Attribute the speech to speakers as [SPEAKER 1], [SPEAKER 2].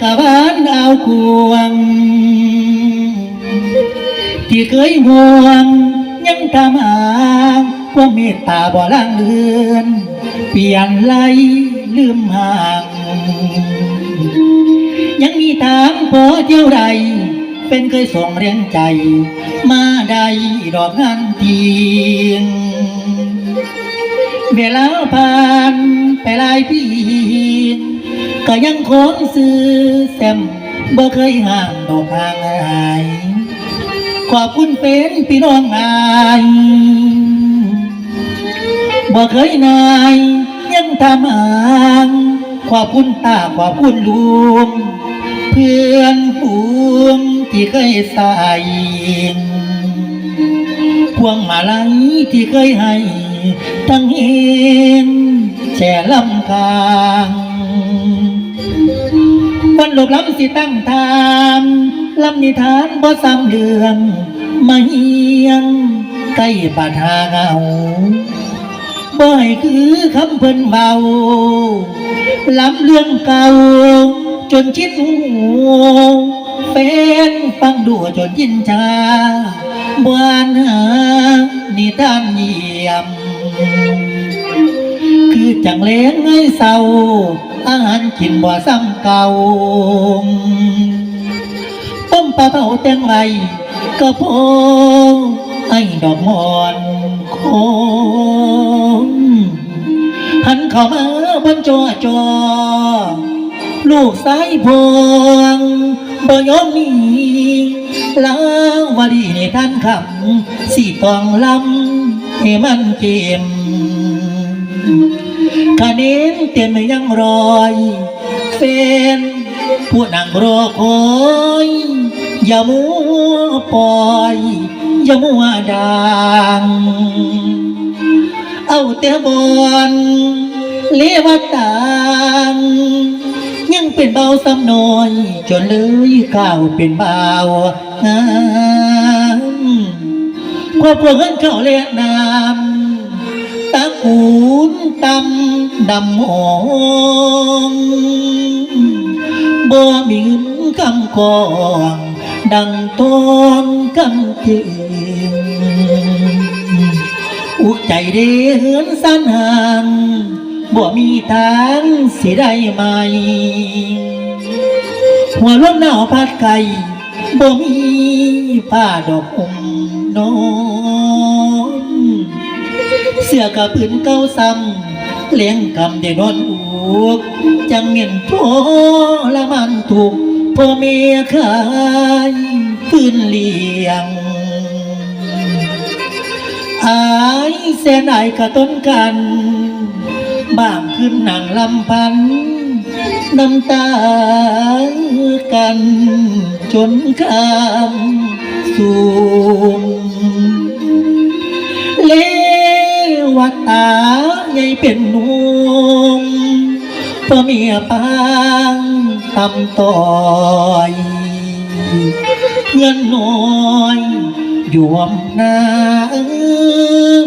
[SPEAKER 1] กะวานดาวควง ที่เคยห่วง ยังตามหาความเมตตาบ่ล่างเลือน เปลี่ยนไหลลืมห่าง ยังมีทางพอเที่ยวใด เป็นเคยส่งแรงใจ มาได้ดอกงานเทียงเวลาผ่านไปหลายปี ก็ยังคงซื้อแซมบ่เคยห่างดอกห่างหายขอบคุณเป็นพี่น้องอายบ่เคยนายยังทำหางขอบคุณตาขอบคุณลุงเพื่อนฝูงที่เคยใส่พวงมาลัยที่เคยให้ทั้งเห็นแช่ลำคาง วันหลบล้ำสิตั้งทามลำนิทานบ่ซ้ำเรื่องมาเฮียงใกล้บาดหาเงาบ่ให้คือคำเพิ่นเบาล้ำเรื่องเก่า จนชิดหูแฟนฟังดูจนยินชาบวนหานิทานเยี่ยม จังเล้งไงเศร้า อาหารกินบ่ซ้ำเก่าต้มปลาเผาแตงไรก็พอไอ้ดอกมอนคงหันเข้ามาบนจอจอ ลูกสายพวงบ่ยอมหนีลาวาดีในท่านคำสี่ตองลำให้มันเกม คาเน้นเต็มยังรอยเฟนผู้นั่งรอคอยอย่ามัวปล่อยอย่ามัวดังเอาแต่บอนเลวตังยังเป็นเบาซ้ำน้อย จนเลยข้าวเป็นเบาครอบครัวเงินเข้าเลียน้ำตะกูน ตำดำหองบ่มีเงินคำกองดังต้นคำเตือนอุกใจเดือนสั้นหันบ่มีทางสิได้ไหม หัวลมหนาวพัดไก่บ่มีผ้าดอกอมนอน เสื้อกับพื้นเก่าซ้ำ เลี้ยงกำได้นอนอุกจังเมียนโทละมันถูกพ่อเมียขายพื้นเลี้ยงอายแสนอายกะต้นกันบ้างขึ้นหนังลำพันน้ำตากันจนคำสูง วตาใหญ่เป็นนุ่มเพื่อเมียปางตำต่อยเงินน้อยยวมหน้าเออ